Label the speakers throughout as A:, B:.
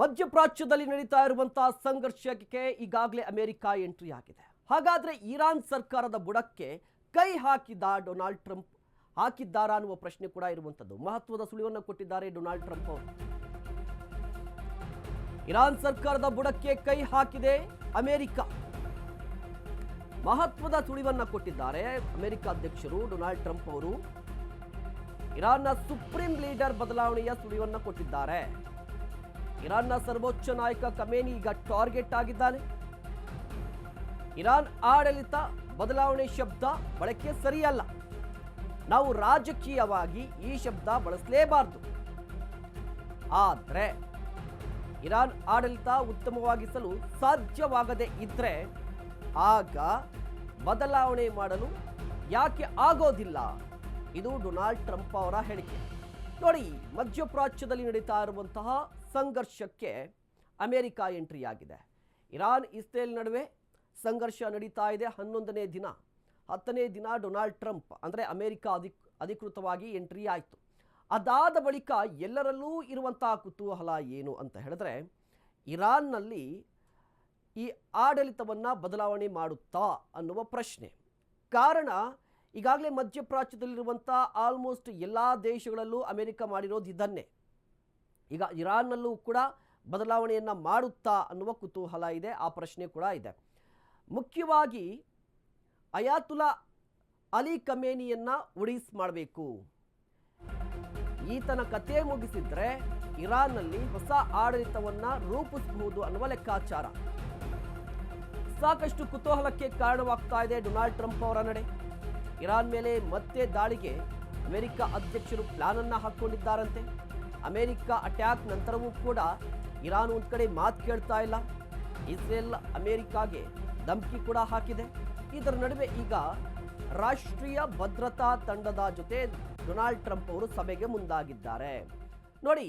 A: ಮಧ್ಯಪ್ರಾಚ್ಯದಲ್ಲಿ ನಡೀತಾ ಇರುವಂತಹ ಸಂಘರ್ಷಕ್ಕೆ ಈಗಾಗಲೇ ಅಮೆರಿಕ ಎಂಟ್ರಿ ಆಗಿದೆ ಹಾಗಾದ್ರೆ ಇರಾನ್ ಸರ್ಕಾರದ ಬುಡಕ್ಕೆ ಕೈ ಹಾಕಿದ ಡೊನಾಲ್ಡ್ ಟ್ರಂಪ್ ಹಾಕಿದ್ದಾರಾ ಅನ್ನುವ ಪ್ರಶ್ನೆ ಕೂಡ ಇರುವಂಥದ್ದು. ಮಹತ್ವದ ಸುಳಿವನ್ನು ಕೊಟ್ಟಿದ್ದಾರೆ ಡೊನಾಲ್ಡ್ ಟ್ರಂಪ್ ಅವರು. ಇರಾನ್ ಸರ್ಕಾರದ ಬುಡಕ್ಕೆ ಕೈ ಹಾಕಿದೆ ಅಮೆರಿಕ. ಮಹತ್ವದ ಸುಳಿವನ್ನ ಕೊಟ್ಟಿದ್ದಾರೆ ಅಮೆರಿಕ ಅಧ್ಯಕ್ಷರು ಡೊನಾಲ್ಡ್ ಟ್ರಂಪ್ ಅವರು. ಇರಾನ್ನ ಸುಪ್ರೀಂ ಲೀಡರ್ ಬದಲಾವಣೆಯ ಸುಳಿವನ್ನ ಕೊಟ್ಟಿದ್ದಾರೆ. ಇರಾನ್ನ ಸರ್ವೋಚ್ಚ ನಾಯಕ ಕಮೇನಿ ಈಗ ಟಾರ್ಗೆಟ್ ಆಗಿದ್ದಾನೆ. ಇರಾನ್ ಆಡಳಿತ ಬದಲಾವಣೆ ಶಬ್ದ ಬಳಕೆ ಸರಿಯಲ್ಲ. ನಾವು ರಾಜಕೀಯವಾಗಿ ಈ ಶಬ್ದ ಬಳಸಲೇಬಾರದು. ಆದರೆ ಇರಾನ್ ಆಡಳಿತ ಉತ್ತಮವಾಗಿಸಲು ಸಾಧ್ಯವಾಗದೇ ಇದ್ರೆ ಆಗ ಬದಲಾವಣೆ ಮಾಡಲು ಯಾಕೆ ಆಗೋದಿಲ್ಲ? ಇದು ಡೊನಾಲ್ಡ್ ಟ್ರಂಪ್ ಅವರ ಹೇಳಿಕೆ. ನೋಡಿ, ಮಧ್ಯಪ್ರಾಚ್ಯದಲ್ಲಿ ನಡೀತಾ ಇರುವಂತಹ ಸಂಘರ್ಷಕ್ಕೆ ಅಮೆರಿಕ ಎಂಟ್ರಿ ಆಗಿದೆ ಇರಾನ್, ಇಸ್ರೇಲ್ ನಡುವೆ ಸಂಘರ್ಷ ನಡೀತಾ ಇದೆ. ಹನ್ನೊಂದನೇ ದಿನ, ಹತ್ತನೇ ದಿನ ಡೊನಾಲ್ಡ್ ಟ್ರಂಪ್, ಅಂದರೆ ಅಮೆರಿಕ ಅಧಿಕ್, ಅಧಿಕೃತವಾಗಿ ಎಂಟ್ರಿ ಆಯಿತು. ಅದಾದ ಬಳಿಕ ಎಲ್ಲರಲ್ಲೂ ಇರುವಂತಹ ಕುತೂಹಲ ಏನು ಅಂತ ಹೇಳಿದ್ರೆ, ಇರಾನ್ನಲ್ಲಿ ಈ ಆಡಳಿತವನ್ನು ಬದಲಾವಣೆ ಮಾಡುತ್ತಾ ಅನ್ನುವ ಪ್ರಶ್ನೆ. ಕಾರಣ ಈಗಾಗಲೇ ಮಧ್ಯಪ್ರಾಚ್ಯದಲ್ಲಿರುವಂಥ ಆಲ್ಮೋಸ್ಟ್ ಎಲ್ಲ ದೇಶಗಳಲ್ಲೂ ಅಮೆರಿಕ ಮಾಡಿರೋದು ಇದನ್ನೇ. ಈಗ ಇರಾನ್ನಲ್ಲೂ ಕೂಡ ಬದಲಾವಣೆಯನ್ನು ಮಾಡುತ್ತಾ ಅನ್ನುವ ಕುತೂಹಲ ಇದೆ, ಆ ಪ್ರಶ್ನೆ ಕೂಡ ಇದೆ. ಮುಖ್ಯವಾಗಿ ಅಯಾತುಲಾ ಅಲಿ ಕಮೇನಿಯನ್ನ ಒಡಿಸ್ ಮಾಡಬೇಕು. ಈತನ ಕತೆ ಮುಗಿಸಿದ್ರೆ ಇರಾನ್ನಲ್ಲಿ ಹೊಸ ಆಡಳಿತವನ್ನು ರೂಪಿಸಬಹುದು ಅನ್ನುವ ಲೆಕ್ಕಾಚಾರ. ಸಾಕಷ್ಟು ಕುತೂಹಲಕ್ಕೆ ಕಾರಣವಾಗ್ತಾ ಇದೆ ಡೊನಾಲ್ಡ್ ಟ್ರಂಪ್ ಅವರ ನಡೆ. ಇರಾನ್ ಮೇಲೆ ಮತ್ತೆ ದಾಳಿಗೆ ಅಮೆರಿಕ ಅಧ್ಯಕ್ಷರು ಪ್ಲಾನ್ ಹಾಕ್ಕೊಂಡಿದ್ದಾರಂತೆ ಅಮೆರಿಕ ಅಟ್ಯಾಕ್ ನಂತರವೂ ಕೂಡ ಇರಾನ್ ಒಂದ್ ಕಡೆ ಮಾತು ಕೇಳ್ತಾ ಇಲ್ಲ. ಇಸ್ರೇಲ್ ಅಮೆರಿಕಾಗೆ ಧಮಕಿ ಕೂಡ ಹಾಕಿದೆ. ಇದರ ನಡುವೆ ಈಗ ರಾಷ್ಟ್ರೀಯ ಭದ್ರತಾ ತಂಡದ ಜೊತೆ ಡೊನಾಲ್ಡ್ ಟ್ರಂಪ್ ಅವರು ಸಭೆಗೆ ಮುಂದಾಗಿದ್ದಾರೆ. ನೋಡಿ,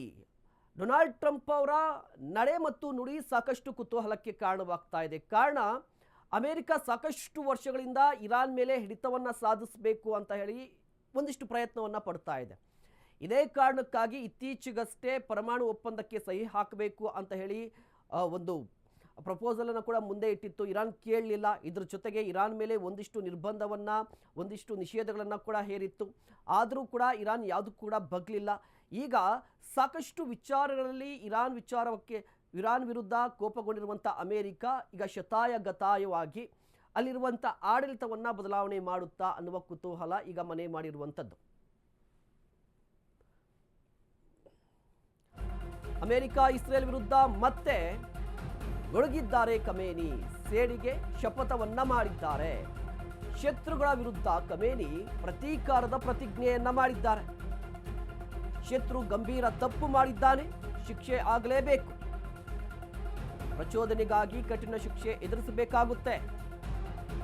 A: ಡೊನಾಲ್ಡ್ ಟ್ರಂಪ್ ಅವರ ನಡೆ ಮತ್ತು ನುಡಿ ಸಾಕಷ್ಟು ಕುತೂಹಲಕ್ಕೆ ಕಾರಣವಾಗ್ತಾ ಇದೆ. ಕಾರಣ ಅಮೆರಿಕ ಸಾಕಷ್ಟು ವರ್ಷಗಳಿಂದ ಇರಾನ್ ಮೇಲೆ ಹಿಡಿತವನ್ನು ಸಾಧಿಸಬೇಕು ಅಂತ ಹೇಳಿ ಒಂದಿಷ್ಟು ಪ್ರಯತ್ನವನ್ನು ಪಡ್ತಾ ಇದೆ. ಇದೇ ಕಾರಣಕ್ಕಾಗಿ ಇತ್ತೀಚೆಗಷ್ಟೇ ಪರಮಾಣು ಒಪ್ಪಂದಕ್ಕೆ ಸಹಿ ಹಾಕಬೇಕು ಅಂತ ಹೇಳಿ ಒಂದು ಪ್ರಪೋಸಲನ್ನು ಕೂಡ ಮುಂದೆ ಇಟ್ಟಿತ್ತು. ಇರಾನ್ ಕೇಳಲಿಲ್ಲ. ಇದ್ರ ಜೊತೆಗೆ ಇರಾನ್ ಮೇಲೆ ಒಂದಿಷ್ಟು ನಿರ್ಬಂಧವನ್ನು, ಒಂದಿಷ್ಟು ನಿಷೇಧಗಳನ್ನು ಕೂಡ ಹೇರಿತ್ತು. ಆದರೂ ಕೂಡ ಇರಾನ್ ಯಾವುದು ಕೂಡ ಬಗ್ಲಿಲ್ಲ. ಈಗ ಸಾಕಷ್ಟು ವಿಚಾರಗಳಲ್ಲಿ ಇರಾನ್ ವಿಚಾರಕ್ಕೆ ಇರಾನ್ ವಿರುದ್ಧ ಕೋಪಗೊಂಡಿರುವಂಥ ಅಮೇರಿಕ ಈಗ ಶತಾಯ ಗತಾಯವಾಗಿ ಅಲ್ಲಿರುವಂಥ ಆಡಳಿತವನ್ನು ಬದಲಾವಣೆ ಮಾಡುತ್ತಾ ಅನ್ನುವ ಕುತೂಹಲ ಈಗ ಮನೆ ಮಾಡಿರುವಂಥದ್ದು. ಅಮೆರಿಕ, ಇಸ್ರೇಲ್ ವಿರುದ್ಧ ಮತ್ತೆ ಗೊಳಗಿದ್ದಾರೆ ಕಮೇನಿ ಸೇಡಿಗೆ ಶಪಥವನ್ನ ಮಾಡಿದ್ದಾರೆ. ಶತ್ರುಗಳ ವಿರುದ್ಧ ಕಮೇನಿ ಪ್ರತೀಕಾರದ ಪ್ರತಿಜ್ಞೆಯನ್ನ ಮಾಡಿದ್ದಾರೆ. ಶತ್ರು ಗಂಭೀರ ತಪ್ಪು ಮಾಡಿದ್ದಾನೆ. ಶಿಕ್ಷೆ ಆಗಲೇಬೇಕು. ಪ್ರಚೋದನೆಗಾಗಿ ಕಠಿಣ ಶಿಕ್ಷೆ ಎದುರಿಸಬೇಕಾಗುತ್ತೆ.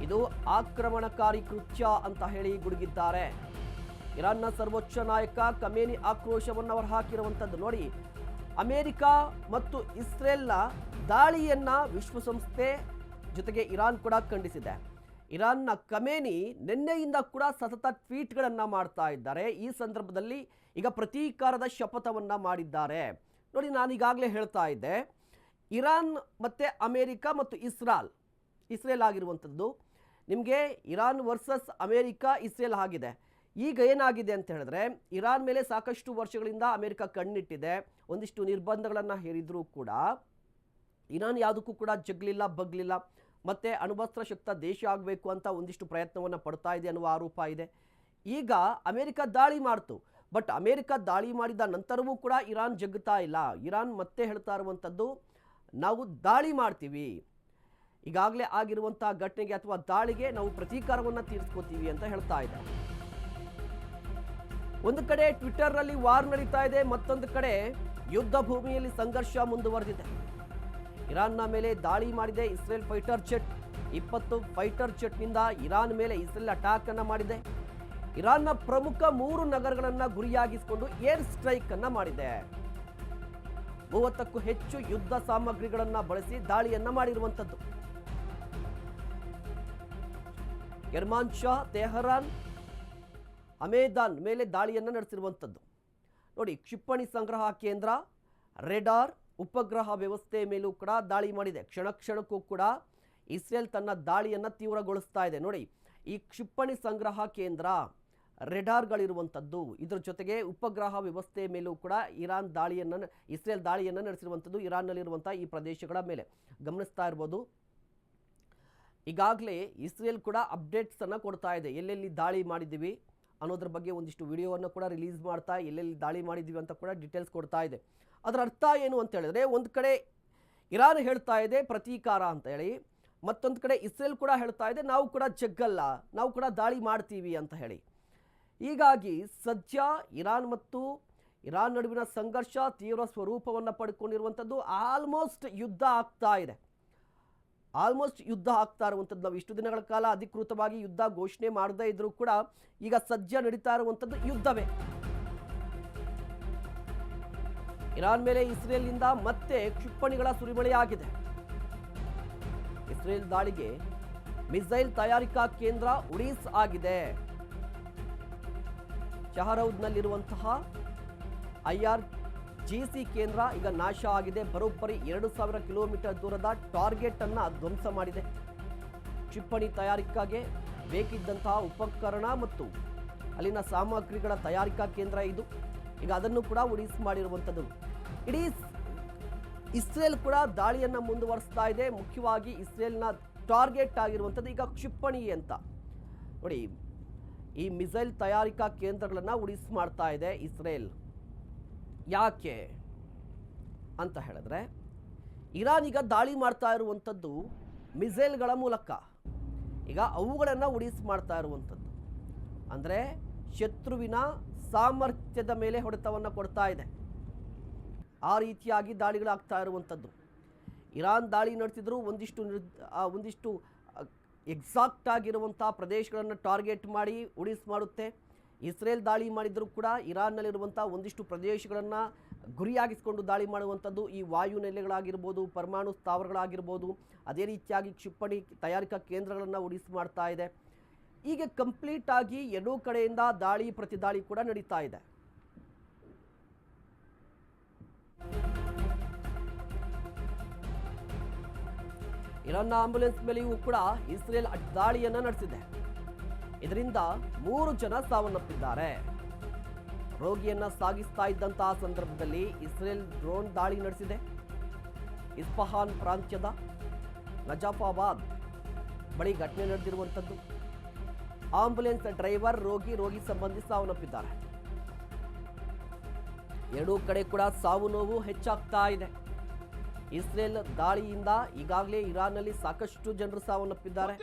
A: ಇದು ಆಕ್ರಮಣಕಾರಿ ಕೃತ್ಯ ಅಂತ ಹೇಳಿ ಗುಡುಗಿದ್ದಾರೆ. ಇರಾನ್ನ ಸರ್ವೋಚ್ಚ ನಾಯಕ ಕಮೇನಿ ಆಕ್ರೋಶವನ್ನು ಅವರು ಹಾಕಿರುವಂಥದ್ದು ನೋಡಿ. ಅಮೆರಿಕ ಮತ್ತು ಇಸ್ರೇಲ್ನ ದಾಳಿಯನ್ನ ವಿಶ್ವಸಂಸ್ಥೆ ಜೊತೆಗೆ ಇರಾನ್ ಕೂಡ ಖಂಡಿಸಿದೆ. ಇರಾನ್ನ ಕಮೇನಿ ನಿನ್ನೆಯಿಂದ ಕೂಡ ಸತತ ಟ್ವೀಟ್ಗಳನ್ನು ಮಾಡ್ತಾ ಇದ್ದಾರೆ. ಈ ಸಂದರ್ಭದಲ್ಲಿ ಈಗ ಪ್ರತೀಕಾರದ ಶಪಥವನ್ನು ಮಾಡಿದ್ದಾರೆ. ನೋಡಿ ನಾನು ಈಗಾಗಲೇ ಹೇಳ್ತಾ ಇದ್ದೆ. ಇರಾನ್ ಮತ್ತು ಅಮೇರಿಕ ಮತ್ತು ಇಸ್ರಾಲ್, ಇಸ್ರೇಲ್ ಆಗಿರುವಂಥದ್ದು. ನಿಮಗೆ ಇರಾನ್ ವರ್ಸಸ್ ಅಮೇರಿಕ, ಇಸ್ರೇಲ್ ಆಗಿದೆ. ಈಗ ಏನಾಗಿದೆ ಅಂತ ಹೇಳಿದ್ರೆ, ಇರಾನ್ ಮೇಲೆ ಸಾಕಷ್ಟು ವರ್ಷಗಳಿಂದ ಅಮೇರಿಕ ಕಣ್ಣಿಟ್ಟಿದೆ. ಒಂದಿಷ್ಟು ನಿರ್ಬಂಧಗಳನ್ನು ಹೇರಿದ್ರೂ ಕೂಡ, ಇರಾನ್ ಯಾವುದಕ್ಕೂ ಕೂಡ ಜಗ್ಲಿಲ್ಲ, ಬಗ್ಲಿಲ್ಲ, ಮತ್ತು ಅಣುವಸ್ತ್ರ ಶಕ್ತ ದೇಶ ಆಗಬೇಕು ಅಂತ ಒಂದಿಷ್ಟು ಪ್ರಯತ್ನವನ್ನು ಪಡ್ತಾ ಇದೆ ಅನ್ನುವ ಆರೋಪ ಇದೆ. ಈಗ ಅಮೇರಿಕ ದಾಳಿ ಮಾಡ್ತು. ಬಟ್ ಅಮೇರಿಕ ದಾಳಿ ಮಾಡಿದ ನಂತರವೂ ಕೂಡ ಇರಾನ್ ಜಗ್ತಾ ಇಲ್ಲ. ಇರಾನ್ ಮತ್ತೆ ಹೇಳ್ತಾ ಇರುವಂಥದ್ದು ನಾವು ದಾಳಿ ಮಾಡ್ತೀವಿ. ಈಗಾಗಲೇ ಆಗಿರುವಂಥ ಘಟನೆಗೆ ಅಥವಾ ದಾಳಿಗೆ ನಾವು ಪ್ರತೀಕಾರವನ್ನು ತೀರಿಸ್ಕೋತೀವಿ ಅಂತ ಹೇಳ್ತಾ ಇದೆ ಒಂದು ಕಡೆ ಟ್ವಿಟ್ಟರ್ನಲ್ಲಿ ವಾರ್ ನಡೀತಾ ಇದೆ, ಮತ್ತೊಂದು ಕಡೆ ಯುದ್ಧ ಭೂಮಿಯಲ್ಲಿ ಸಂಘರ್ಷ ಮುಂದುವರೆದಿದೆ. ಇರಾನ್ನ ಮೇಲೆ ದಾಳಿ ಮಾಡಿದೆ ಇಸ್ರೇಲ್ ಫೈಟರ್ ಜೆಟ್. ಇಪ್ಪತ್ತು ಫೈಟರ್ ಜೆಟ್ನಿಂದ ಇರಾನ್ ಮೇಲೆ ಇಸ್ರೇಲ್ ಅಟ್ಯಾಕ್ ಅನ್ನು ಮಾಡಿದೆ. ಇರಾನ್ನ ಪ್ರಮುಖ ಮೂರು ನಗರಗಳನ್ನು ಗುರಿಯಾಗಿಸಿಕೊಂಡು ಏರ್ ಸ್ಟ್ರೈಕ್ ಅನ್ನು ಮಾಡಿದೆ. ಮೂವತ್ತಕ್ಕೂ ಹೆಚ್ಚು ಯುದ್ಧ ಸಾಮಗ್ರಿಗಳನ್ನು ಬಳಸಿ ದಾಳಿಯನ್ನ ಮಾಡಿರುವಂಥದ್ದು. ಕೆರ್ಮಾನ್ ಶಾ, ತೆಹರಾನ್ ಅಮೇದಾನ್ ಮೇಲೆ ದಾಳಿಯನ್ನು ನಡೆಸಿರುವಂಥದ್ದು. ನೋಡಿ, ಕ್ಷಿಪಣಿ ಸಂಗ್ರಹ ಕೇಂದ್ರ, ರೆಡಾರ್ ಉಪಗ್ರಹ ವ್ಯವಸ್ಥೆ ಮೇಲೂ ಕೂಡ ದಾಳಿ ಮಾಡಿದೆ. ಕ್ಷಣ ಕ್ಷಣಕ್ಕೂ ಕೂಡ ಇಸ್ರೇಲ್ ತನ್ನ ದಾಳಿಯನ್ನು ತೀವ್ರಗೊಳಿಸ್ತಾ ಇದೆ. ನೋಡಿ, ಈ ಕ್ಷಿಪಣಿ ಸಂಗ್ರಹ ಕೇಂದ್ರ ರೆಡಾರ್ಗಳಿರುವಂಥದ್ದು. ಇದರ ಜೊತೆಗೆ ಉಪಗ್ರಹ ವ್ಯವಸ್ಥೆ ಮೇಲೂ ಕೂಡ ಇರಾನ್ ದಾಳಿಯನ್ನು, ಇಸ್ರೇಲ್ ದಾಳಿಯನ್ನು ನಡೆಸಿರುವಂಥದ್ದು ಇರಾನ್ನಲ್ಲಿರುವಂಥ ಈ ಪ್ರದೇಶಗಳ ಮೇಲೆ. ಗಮನಿಸ್ತಾ ಇರ್ಬೋದು. ಈಗಾಗಲೇ ಇಸ್ರೇಲ್ ಕೂಡ ಅಪ್ಡೇಟ್ಸನ್ನು ಕೊಡ್ತಾ ಇದೆ. ಎಲ್ಲೆಲ್ಲಿ ದಾಳಿ ಮಾಡಿದ್ದೀವಿ ಅನ್ನೋದ್ರ ಬಗ್ಗೆ ಒಂದಿಷ್ಟು ವಿಡಿಯೋವನ್ನು ಕೂಡ ರಿಲೀಸ್ ಮಾಡ್ತಾ, ಎಲ್ಲೆಲ್ಲಿ ದಾಳಿ ಮಾಡಿದ್ದೀವಿ ಅಂತ ಕೂಡ ಡೀಟೇಲ್ಸ್ ಕೊಡ್ತಾ ಇದೆ. ಅದರ ಅರ್ಥ ಏನು ಅಂತ ಹೇಳಿದ್ರೆ, ಒಂದು ಕಡೆ ಇರಾನ್ ಹೇಳ್ತಾ ಇದೆ ಪ್ರತೀಕಾರ ಅಂತ ಹೇಳಿ, ಮತ್ತೊಂದು ಕಡೆ ಇಸ್ರೇಲ್ ಕೂಡ ಹೇಳ್ತಾ ಇದೆ, ನಾವು ಕೂಡ ಜಗ್ಗಲ್ಲ, ನಾವು ಕೂಡ ದಾಳಿ ಮಾಡ್ತೀವಿ ಅಂತ ಹೇಳಿ. ಹೀಗಾಗಿ ಸದ್ಯ ಇರಾನ್ ಮತ್ತು ಇರಾನ್ ನಡುವಿನ ಸಂಘರ್ಷ ತೀವ್ರ ಸ್ವರೂಪವನ್ನು ಪಡ್ಕೊಂಡಿರುವಂಥದ್ದು ಆಲ್ಮೋಸ್ಟ್ ಯುದ್ಧ ಆಗ್ತಾ ಇದೆ. ಆಲ್ಮೋಸ್ಟ್ ಯುದ್ಧ ಆಗ್ತಾ ಇರುವಂಥದ್ದು ನಾವು ಇಷ್ಟು ದಿನಗಳ ಕಾಲ ಅಧಿಕೃತವಾಗಿ ಯುದ್ಧ ಘೋಷಣೆ ಮಾಡದೇ ಇದ್ರೂ ಕೂಡ ಈಗ ಸದ್ಯ ನಡೀತಾ ಇರುವಂಥದ್ದು ಯುದ್ಧವೇ. ಇರಾನ್ ಮೇಲೆ ಇಸ್ರೇಲ್ನಿಂದ ಮತ್ತೆ ಕ್ಷಿಪಣಿಗಳ ಸುರಿಮಳೆಯಾಗಿದೆ. ಇಸ್ರೇಲ್ ದಾಳಿಗೆ ಮಿಸೈಲ್ ತಯಾರಿಕಾ ಕೇಂದ್ರ ಉಡೀಸ್ ಆಗಿದೆ. ಶಹರೌದ್ನಲ್ಲಿರುವಂತಹ ಐಆರ್ ಜಿಸಿ ಕೇಂದ್ರ ಈಗ ನಾಶ ಆಗಿದೆ. ಬರೋಬ್ಬರಿ ಎರಡು ಸಾವಿರ ಕಿಲೋಮೀಟರ್ ದೂರದ ಟಾರ್ಗೆಟ್ ಅನ್ನು ಧ್ವಂಸ ಮಾಡಿದೆ. ಕ್ಷಿಪಣಿ ತಯಾರಿಕೆಗೆ ಬೇಕಿದ್ದಂತಹ ಉಪಕರಣ ಮತ್ತು ಅಲ್ಲಿನ ಸಾಮಗ್ರಿಗಳ ತಯಾರಿಕಾ ಕೇಂದ್ರ ಇದು. ಈಗ ಅದನ್ನು ಕೂಡ ಉಡಿಸ್ ಮಾಡಿರುವಂಥದ್ದು. ಇಡೀ ಇಸ್ರೇಲ್ ಕೂಡ ದಾಳಿಯನ್ನು ಮುಂದುವರಿಸ್ತಾ ಇದೆ. ಮುಖ್ಯವಾಗಿ ಇಸ್ರೇಲ್ನ ಟಾರ್ಗೆಟ್ ಆಗಿರುವಂಥದ್ದು ಈಗ ಕ್ಷಿಪಣಿ ಅಂತ ನೋಡಿ ಈ ಮಿಸೈಲ್ ತಯಾರಿಕಾ ಕೇಂದ್ರಗಳನ್ನು ಉಡಿಸ್ ಮಾಡ್ತಾ ಇದೆ ಇಸ್ರೇಲ್. ಯಾಕೆ ಅಂತ ಹೇಳಿದ್ರೆ, ಇರಾನ್ ಈಗ ದಾಳಿ ಮಾಡ್ತಾ ಇರುವಂಥದ್ದು ಮಿಸೈಲ್ಗಳ ಮೂಲಕ. ಈಗ ಅವುಗಳನ್ನು ಉಡಿಸ್ ಮಾಡ್ತಾ ಇರುವಂಥದ್ದು. ಅಂದರೆ ಶತ್ರುವಿನ ಸಾಮರ್ಥ್ಯದ ಮೇಲೆ ಹೊಡೆತವನ್ನು ಕೊಡ್ತಾ ಇದೆ. ಆ ರೀತಿಯಾಗಿ ದಾಳಿಗಳಾಗ್ತಾ ಇರುವಂಥದ್ದು. ಇರಾನ್ ದಾಳಿ ನಡೆಸಿದರೂ ಒಂದಿಷ್ಟು ಒಂದಿಷ್ಟು ಎಕ್ಸಾಕ್ಟ್ ಆಗಿರುವಂಥ ಪ್ರದೇಶಗಳನ್ನು ಟಾರ್ಗೆಟ್ ಮಾಡಿ ಉಡಿಸ್ ಮಾಡುತ್ತೆ. ಇಸ್ರೇಲ್ ದಾಳಿ ಮಾಡಿದರೂ ಕೂಡ ಇರಾನ್ನಲ್ಲಿರುವಂಥ ಒಂದಿಷ್ಟು ಪ್ರದೇಶಗಳನ್ನು ಗುರಿಯಾಗಿಸಿಕೊಂಡು ದಾಳಿ ಮಾಡುವಂಥದ್ದು ಈ ವಾಯು ನೆಲೆಗಳಾಗಿರ್ಬೋದು, ಪರಮಾಣು ಸ್ಥಾವರಗಳಾಗಿರ್ಬೋದು, ಅದೇ ರೀತಿಯಾಗಿ ಕ್ಷಿಪಣಿ ತಯಾರಿಕಾ ಕೇಂದ್ರಗಳನ್ನು ಉಡಿಸ್ ಮಾಡ್ತಾ ಇದೆ. ಹೀಗೆ ಕಂಪ್ಲೀಟ್ ಆಗಿ ಎರಡೂ ಕಡೆಯಿಂದ ದಾಳಿ, ಪ್ರತಿದಾಳಿ ಕೂಡ ನಡೀತಾ ಇದೆ. ಇರಾನ್ನ ಆಂಬ್ಯುಲೆನ್ಸ್ ಮೇಲೆಯೂ ಕೂಡ ಇಸ್ರೇಲ್ ದಾಳಿಯನ್ನು ನಡೆಸಿದೆ. ಇದರಿಂದ ಮೂರು ಜನ ಸಾವನ್ನಪ್ಪಿದ್ದಾರೆ. ರೋಗಿಯನ್ನ ಸಾಗಿಸ್ತಾ ಇದ್ದಂತಹ ಸಂದರ್ಭದಲ್ಲಿ ಇಸ್ರೇಲ್ ಡ್ರೋನ್ ದಾಳಿ ನಡೆಸಿದೆ. ಇಸ್ಫಹಾನ್ ಪ್ರಾಂತ್ಯದ ನಜಾಫಾಬಾದ್ ಬಳಿ ಘಟನೆ ನಡೆದಿರುವಂಥದ್ದು. ಆಂಬ್ಯುಲೆನ್ಸ್ ಡ್ರೈವರ್ ರೋಗಿ ರೋಗಿ ಸಂಬಂಧಿ ಸಾವನ್ನಪ್ಪಿದ್ದಾರೆ. ಎರಡೂ ಕಡೆ ಕೂಡ ಸಾವು ನೋವು ಹೆಚ್ಚಾಗ್ತಾ ಇದೆ. ಇಸ್ರೇಲ್ ದಾಳಿಯಿಂದ ಈಗಾಗಲೇ ಇರಾನ್ನಲ್ಲಿ ಸಾಕಷ್ಟು ಜನರು ಸಾವನ್ನಪ್ಪಿದ್ದಾರೆ.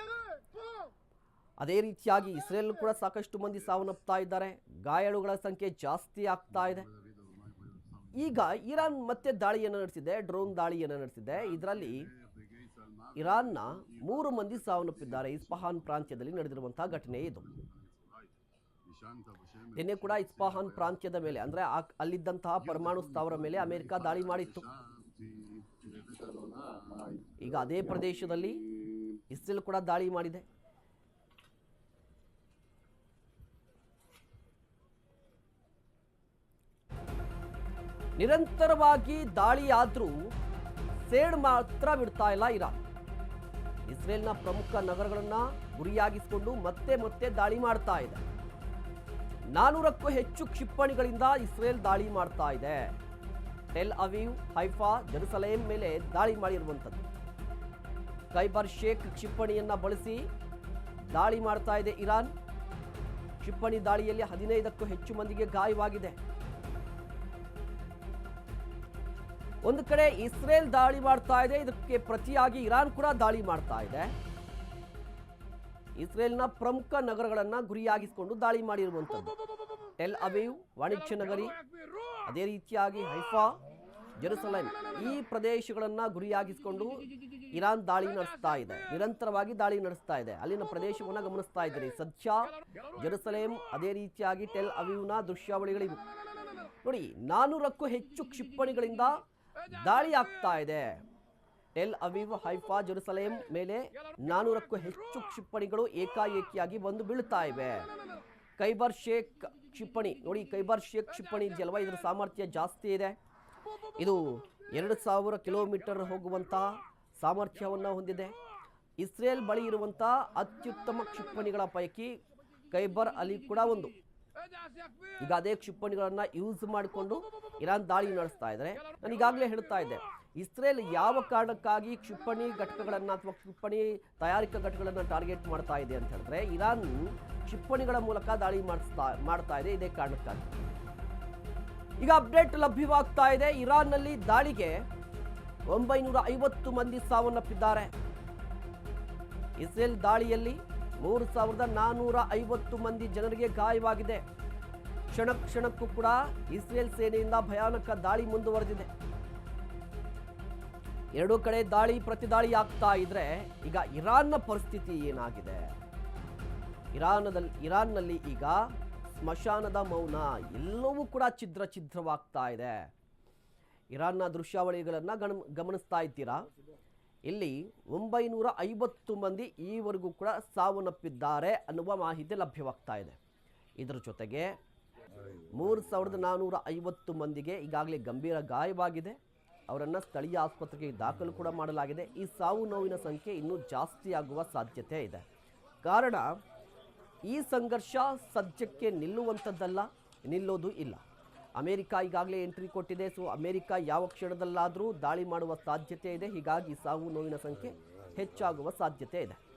A: ಅದೇ ರೀತಿಯಾಗಿ ಇಸ್ರೇಲ್ ಕೂಡ ಸಾಕಷ್ಟು ಮಂದಿ ಸಾವನ್ನಪ್ತಾ ಇದ್ದಾರೆ. ಗಾಯಾಳುಗಳ ಸಂಖ್ಯೆ ಜಾಸ್ತಿ ಆಗ್ತಾ ಇದೆ. ಈಗ ಇರಾನ್ ಮತ್ತೆ ದಾಳಿಯನ್ನು ನಡೆಸಿದೆ, ಡ್ರೋನ್ ದಾಳಿಯನ್ನು ನಡೆಸಿದೆ. ಇದರಲ್ಲಿ ಇರಾನ್ನ ಮೂರು ಮಂದಿ ಸಾವನ್ನಪ್ಪಿದ್ದಾರೆ. ಇಸ್ಫಹಾನ್ ಪ್ರಾಂತ್ಯದಲ್ಲಿ ನಡೆದಿರುವಂತಹ ಘಟನೆ ಇದು. ನಿನ್ನೆ ಕೂಡ ಇಸ್ಫಹಾನ್ ಪ್ರಾಂತ್ಯದ ಮೇಲೆ, ಅಂದ್ರೆ ಅಲ್ಲಿದ್ದಂತಹ ಪರಮಾಣು ಸ್ಥಾವರ ಮೇಲೆ ಅಮೆರಿಕ ದಾಳಿ ಮಾಡಿತ್ತು. ಈಗ ಅದೇ ಪ್ರದೇಶದಲ್ಲಿ ಇಸ್ರೇಲ್ ಕೂಡ ದಾಳಿ ಮಾಡಿದೆ. ನಿರಂತರವಾಗಿ ದಾಳಿ ಆದರೂ ಸೇಡ್ ಮಾತ್ರ ಬಿಡ್ತಾ ಇಲ್ಲ ಇರಾನ್. ಇಸ್ರೇಲ್ನ ಪ್ರಮುಖ ನಗರಗಳನ್ನು ಗುರಿಯಾಗಿಸಿಕೊಂಡು ಮತ್ತೆ ಮತ್ತೆ ದಾಳಿ ಮಾಡ್ತಾ ಇದೆ. ನಾನೂರಕ್ಕೂ ಹೆಚ್ಚು ಕ್ಷಿಪಣಿಗಳಿಂದ ಇಸ್ರೇಲ್ ದಾಳಿ ಮಾಡ್ತಾ ಇದೆ. ಟೆಲ್ ಅವೀವ್ ಹೈಫಾ ಜೆರುಸಲೇಂ ಮೇಲೆ ದಾಳಿ ಮಾಡಿರುವಂಥದ್ದು. ಕೈಬರ್ ಶೇಖ್ ಕ್ಷಿಪ್ಪಣಿಯನ್ನು ಬಳಸಿ ದಾಳಿ ಮಾಡ್ತಾ ಇದೆ ಇರಾನ್. ಕ್ಷಿಪಣಿ ದಾಳಿಯಲ್ಲಿ ಹದಿನೈದಕ್ಕೂ ಹೆಚ್ಚು ಮಂದಿಗೆ ಗಾಯವಾಗಿದೆ. ಒಂದು ಕಡೆ ಇಸ್ರೇಲ್ ದಾಳಿ ಮಾಡ್ತಾ ಇದೆ, ಇದಕ್ಕೆ ಪ್ರತಿಯಾಗಿ ಇರಾನ್ ಕೂಡ ದಾಳಿ ಮಾಡ್ತಾ ಇದೆ. ಇಸ್ರೇಲ್ನ ಪ್ರಮುಖ ನಗರಗಳನ್ನು ಗುರಿಯಾಗಿಸಿಕೊಂಡು ದಾಳಿ ಮಾಡಿರುವಂಥದ್ದು. ಟೆಲ್ ಅವೀವ್ ವಾಣಿಜ್ಯ ನಗರಿ ಅದೇ ರೀತಿಯಾಗಿ ಹೈಫಾ, ಜೆರುಸಲೇಮ್ ಈ ಪ್ರದೇಶಗಳನ್ನು ಗುರಿಯಾಗಿಸಿಕೊಂಡು ಇರಾನ್ ದಾಳಿ ನಡೆಸ್ತಾ ಇದೆ. ನಿರಂತರವಾಗಿ ದಾಳಿ ನಡೆಸ್ತಾ ಇದೆ. ಅಲ್ಲಿನ ಪ್ರದೇಶವನ್ನು ಗಮನಿಸ್ತಾ ಇದ್ದೀರಿ. ಸದ್ಯ ಜೆರುಸಲೇಮ್ ಅದೇ ರೀತಿಯಾಗಿ ಟೆಲ್ ಅವಿವ್ನ ದೃಶ್ಯಾವಳಿಗಳಿವೆ. ನೋಡಿ, ನಾನೂರಕ್ಕೂ ಹೆಚ್ಚು ಕ್ಷಿಪಣಿಗಳಿಂದ ದಾಳಿ ಆಗ್ತಾ ಇದೆ. ಟೆಲ್ ಅವಿವ್, ಹೈಫಾ, ಜೆರುಸಲೇಮ್ ಮೇಲೆ ನಾನೂರಕ್ಕೂ ಹೆಚ್ಚು ಕ್ಷಿಪಣಿಗಳು ಏಕಾಏಕಿಯಾಗಿ ಬಂದು ಬೀಳ್ತಾ ಇವೆ. ಕೈಬರ್ ಶೇಖ್ ಕ್ಷಿಪಣಿ. ನೋಡಿ, ಕೈಬರ್ ಶೇಖ್ ಕ್ಷಿಪಣಿ ಇದೆಯಲ್ವ ಇದರ ಸಾಮರ್ಥ್ಯ ಜಾಸ್ತಿ ಇದೆ. ಇದು ಎರಡು ಸಾವಿರ ಕಿಲೋಮೀಟರ್ ಹೋಗುವಂಥ ಸಾಮರ್ಥ್ಯವನ್ನು ಹೊಂದಿದೆ. ಇಸ್ರೇಲ್ ಬಳಿ ಇರುವಂಥ ಅತ್ಯುತ್ತಮ ಕ್ಷಿಪಣಿಗಳ ಪೈಕಿ ಕೈಬರ್ ಅಲಿ ಕೂಡ ಒಂದು. ಈಗ ಅದೇ ಕ್ಷಿಪಣಿಗಳನ್ನು ಯೂಸ್ ಮಾಡಿಕೊಂಡು ಇರಾನ್ ದಾಳಿ ನಡೆಸ್ತಾ ಇದ್ದಾರೆ. ನಾನು ಈಗಾಗಲೇ ಹೇಳ್ತಾ ಇದ್ದೆ ಇಸ್ರೇಲ್ ಯಾವ ಕಾರಣಕ್ಕಾಗಿ ಕ್ಷಿಪಣಿ ಘಟಕಗಳನ್ನು ಅಥವಾ ಕ್ಷಿಪಣಿ ತಯಾರಿಕಾ ಘಟಕಗಳನ್ನು ಟಾರ್ಗೆಟ್ ಮಾಡ್ತಾ ಇದೆ ಅಂತ ಹೇಳಿದ್ರೆ, ಇರಾನ್ ಕ್ಷಿಪಣಿಗಳ ಮೂಲಕ ದಾಳಿ ಮಾಡಿಸ್ತಾ, ಮಾಡ್ತಾ ಇದೆ ಇದೇ ಕಾರಣಕ್ಕಾಗಿ. ಈಗ ಅಪ್ಡೇಟ್ ಲಭ್ಯವಾಗ್ತಾ ಇದೆ. ಇರಾನ್ನಲ್ಲಿ ದಾಳಿಗೆ ಒಂಬೈನೂರ ಐವತ್ತು ಮಂದಿ ಸಾವನ್ನಪ್ಪಿದ್ದಾರೆ. ಇಸ್ರೇಲ್ ದಾಳಿಯಲ್ಲಿ ಮೂರು ಸಾವಿರದ ನಾನ್ನೂರ ಐವತ್ತು ಮಂದಿ ಜನರಿಗೆ ಗಾಯವಾಗಿದೆ. ಕ್ಷಣ ಕ್ಷಣಕ್ಕೂ ಕೂಡ ಇಸ್ರೇಲ್ ಸೇನೆಯಿಂದ ಭಯಾನಕ ದಾಳಿ ಮುಂದುವರೆದಿದೆ. ಎರಡೂ ಕಡೆ ದಾಳಿ ಪ್ರತಿದಾಳಿ ಆಗ್ತಾ ಇದ್ರೆ ಈಗ ಇರಾನ್ನ ಪರಿಸ್ಥಿತಿ ಏನಾಗಿದೆ? ಇರಾನದಲ್ಲಿ ಇರಾನ್ನಲ್ಲಿ ಈಗ ಸ್ಮಶಾನದ ಮೌನ ಎಲ್ಲವೂ ಕೂಡ ಛಿದ್ರ ಛಿದ್ರವಾಗ್ತಾ ಇದೆ. ಇರಾನ್ನ ದೃಶ್ಯಾವಳಿಗಳನ್ನು ಗಣ, ಗಮನಿಸ್ತಾ ಇದ್ದೀರಾ? ಇಲ್ಲಿ ಒಂಬೈನೂರ ಐವತ್ತು ಮಂದಿ ಈವರೆಗೂ ಕೂಡ ಸಾವನ್ನಪ್ಪಿದ್ದಾರೆ ಅನ್ನುವ ಮಾಹಿತಿ ಲಭ್ಯವಾಗ್ತಾ ಇದೆ. ಇದರ ಜೊತೆಗೆ ಮೂರು ಸಾವಿರದ ನಾನ್ನೂರ ಐವತ್ತು ಮಂದಿಗೆ ಈಗಾಗಲೇ ಗಂಭೀರ ಗಾಯವಾಗಿದೆ. ಅವರನ್ನು ಸ್ಥಳೀಯ ಆಸ್ಪತ್ರೆಗೆ ದಾಖಲು ಕೂಡ ಮಾಡಲಾಗಿದೆ. ಈ ಸಾವು ನೋವಿನ ಸಂಖ್ಯೆ ಇನ್ನೂ ಜಾಸ್ತಿ ಆಗುವ ಸಾಧ್ಯತೆ ಇದೆ. ಕಾರಣ, ಈ ಸಂಘರ್ಷ ಸದ್ಯಕ್ಕೆ ನಿಲ್ಲುವಂಥದ್ದಲ್ಲ, ನಿಲ್ಲೋದು ಇಲ್ಲ. ಅಮೆರಿಕ ಈಗಾಗಲೇ ಎಂಟ್ರಿ ಕೊಟ್ಟಿದೆ. ಸೊ, ಅಮೆರಿಕ ಯಾವ ಕ್ಷಣದಲ್ಲಾದರೂ ದಾಳಿ ಮಾಡುವ ಸಾಧ್ಯತೆ ಇದೆ. ಹೀಗಾಗಿ ಸಾವು ನೋವಿನ ಸಂಖ್ಯೆ ಹೆಚ್ಚಾಗುವ ಸಾಧ್ಯತೆ ಇದೆ.